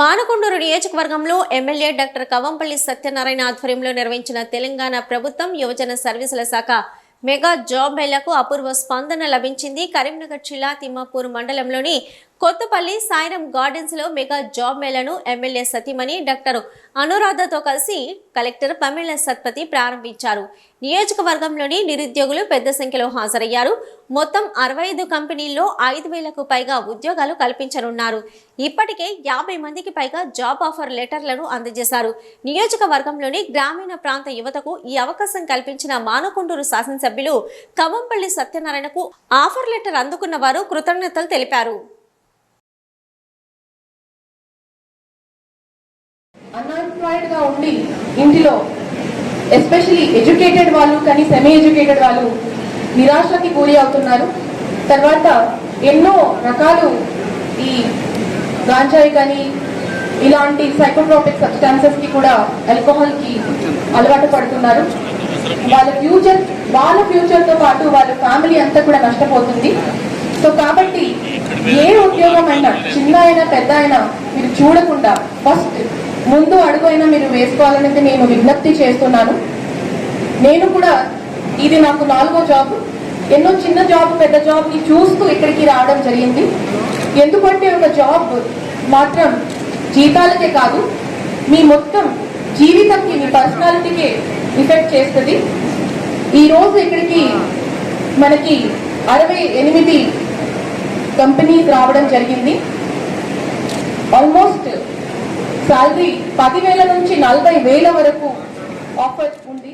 మానకొండూరు నియోజకవర్గంలో MLA doctor Kavampalli Satyanarayana ఆధ్వర్యంలో నిర్వహించిన తెలంగాణ ప్రభుత్వం యువజన సర్వీసుల శాఖ మెగా జాబ్ మేళకు అపూర్వ స్పందన లభించింది. కరీంనగర్ జిల్లా తిమ్మాపూర్ మండలంలోని కొత్తపల్లి సాయిరం గార్డెన్స్లో మెగా జాబ్ మేళను ఎమ్మెల్యే సతీమణి డాక్టర్ అనురాధతో కలిసి కలెక్టర్ పమిళ సత్పతి ప్రారంభించారు. నియోజకవర్గంలోని నిరుద్యోగులు పెద్ద సంఖ్యలో హాజరయ్యారు. మొత్తం అరవై ఐదు కంపెనీల్లో ఐదు వేలకు పైగా ఉద్యోగాలు కల్పించనున్నారు. ఇప్పటికే యాభై మందికి పైగా జాబ్ ఆఫర్ లెటర్లను అందజేశారు. నియోజకవర్గంలోని గ్రామీణ ప్రాంత యువతకు ఈ అవకాశం కల్పించిన మానకొండూరు శాసనసభ్యులు కవంపల్లి సత్యనారాయణకు ఆఫర్ లెటర్ అందుకున్న వారు కృతజ్ఞతలు తెలిపారు. అన్ఎంప్లాయిడ్గా ఉండి ఇంటిలో ఎస్పెషలీ ఎడ్యుకేటెడ్ వాళ్ళు కానీ సెమీ ఎడ్యుకేటెడ్ వాళ్ళు నిరాశకి గురి అవుతున్నారు. తర్వాత ఎన్నో రకాలు ఈ గాంజాయి కానీ ఇలాంటి సైకోట్రోపిక్ సబ్స్టాన్సెస్కి కూడా ఆల్కహాల్కి అలవాటు పడుతున్నారు. వాళ్ళ ఫ్యూచర్ వాళ్ళ ఫ్యూచర్తో పాటు వాళ్ళ ఫ్యామిలీ అంతా కూడా నష్టపోతుంది. సో కాబట్టి ఏ ఉద్యోగం అయినా చిన్న అయినా పెద్ద అయినా మీరు చూడకుండా ఫస్ట్ ముందు అడుగు అయినా మీరు వేసుకోవాలనేది నేను విజ్ఞప్తి చేస్తున్నాను. నేను కూడా ఇది నాకు నాలుగో జాబ్ ఎన్నో చిన్న జాబ్ పెద్ద జాబ్ని చూస్తూ ఇక్కడికి రావడం జరిగింది. ఎందుకంటే ఒక జాబ్ మాత్రం జీతాలకే కాదు మీ మొత్తం జీవితంకి మీ పర్సనాలిటీకి ఇఫెక్ట్ చేస్తుంది. ఈ రోజు ఇక్కడికి మనకి అరవై ఎనిమిది కంపెనీస్ రావడం జరిగింది. ఆల్మోస్ట్ శాలరీ పదివేల నుంచి నలభై వేల వరకు ఆఫర్ ఉంది.